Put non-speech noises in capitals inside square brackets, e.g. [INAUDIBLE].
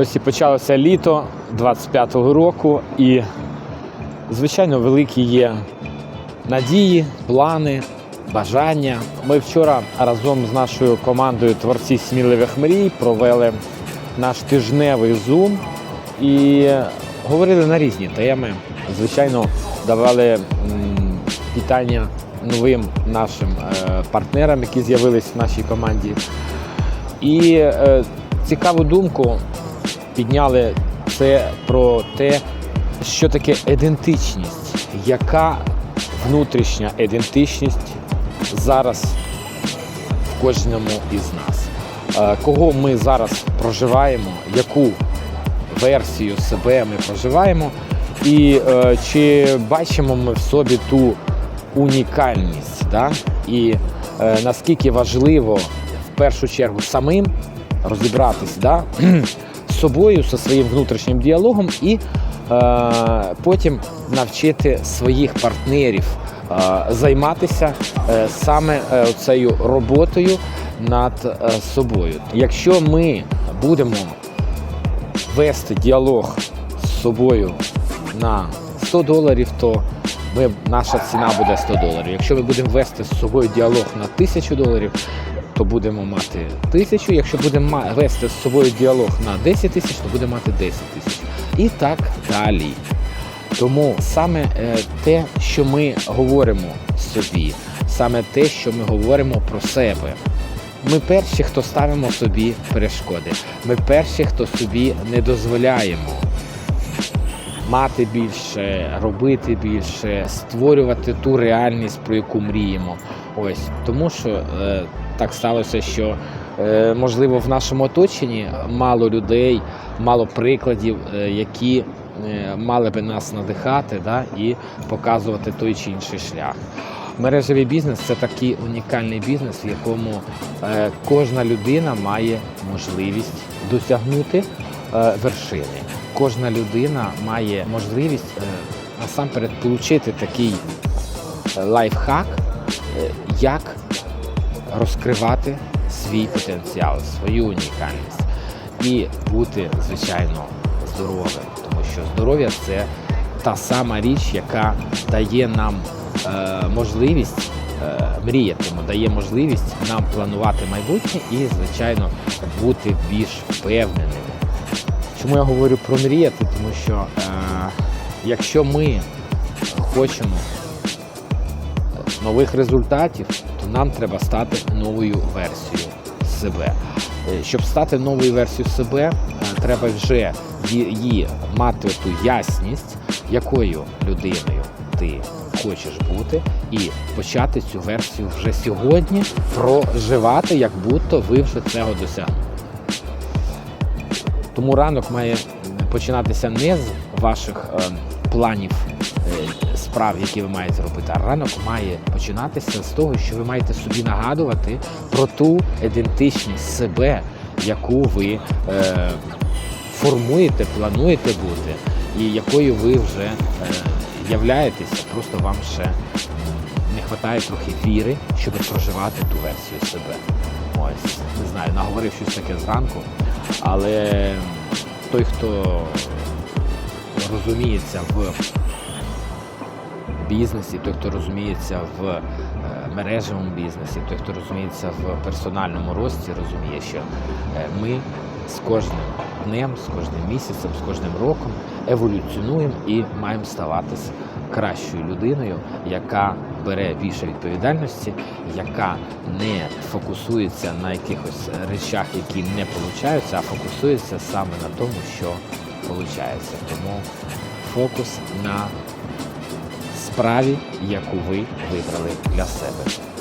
Ось і почалося літо 25-го року, і, звичайно, великі є надії, плани, бажання. Ми вчора разом з нашою командою Творці сміливих мрій провели наш тижневий зум і говорили на різні теми. Звичайно, давали вітання новим нашим е, партнерам, які з'явились в нашій команді. І е, цікаву думку підняли це про те, що таке ідентичність, яка внутрішня ідентичність зараз в кожному із нас. Е, Кого ми зараз проживаємо, яку версію себе ми проживаємо, і е, чи бачимо ми в собі ту унікальність, да? і е, наскільки важливо в першу чергу самим розібратись да? [CLEARS THROAT] собою, зі своїм внутрішнім діалогом, і е, потім навчити своїх партнерів е, займатися е, саме е, цією роботою над е, собою. Якщо ми будемо вести діалог з собою на 100 доларів, то ми, наша ціна буде 100 доларів. Якщо ми будемо вести з собою діалог на 1000 доларів, то будемо мати 1000. Якщо будемо вести з собою діалог на 10 тисяч, то будемо мати 10 тисяч. І так далі. Тому саме е, те, що ми говоримо собі, саме те, що ми говоримо про себе. Ми перші, хто ставимо собі перешкоди. Ми перші, хто собі не дозволяємо мати більше, робити більше, створювати ту реальність, про яку мріємо. Ось тому, що е, так сталося, що е, можливо в нашому оточенні мало людей, мало прикладів, е, які е, мали би нас надихати да, і показувати той чи інший шлях. Мережевий бізнес це такий унікальний бізнес, в якому кожна людина має можливість досягнути вершини. Кожна людина має можливість насамперед отримати такий лайфхак, як розкривати свій потенціал, свою унікальність і бути, звичайно, здоровим, тому що здоров'я це та сама річ, яка дає нам е, можливість е, мріяти, дає можливість нам планувати майбутнє і, звичайно, бути більш впевненими. Чому я говорю про мріяти? Тому що е, якщо ми хочемо нових результатів, то нам треба стати новою версією себе. Е, Щоб стати новою версією себе, е, треба вже її мати ту ясність, якою людиною ти хочеш бути, і почати цю версію вже сьогодні проживати, як будто ви вже цього досягнули. Тому ранок має починатися не з ваших е, планів справ, які ви маєте робити, а ранок має починатися з того, що ви маєте собі нагадувати про ту ідентичність себе, яку ви е, формуєте, плануєте бути, і якою ви вже е, являєтеся. Просто вам ще не вистачає трохи віри, щоб проживати ту версію себе. Ось, не знаю, наговорив щось таке зранку, але той, хто розуміється в бізнесі, той, хто розуміється в е, мережевому бізнесі, той, хто розуміється в персональному рості, розуміє, що е, ми з кожним днем, з кожним місяцем, з кожним роком еволюціонуємо і маємо ставатися кращою людиною, яка бере більше відповідальності, яка не фокусується на якихось речах, які не получаються, а фокусується саме на тому, що получається. Тому фокус на справі, яку ви вибрали для себе.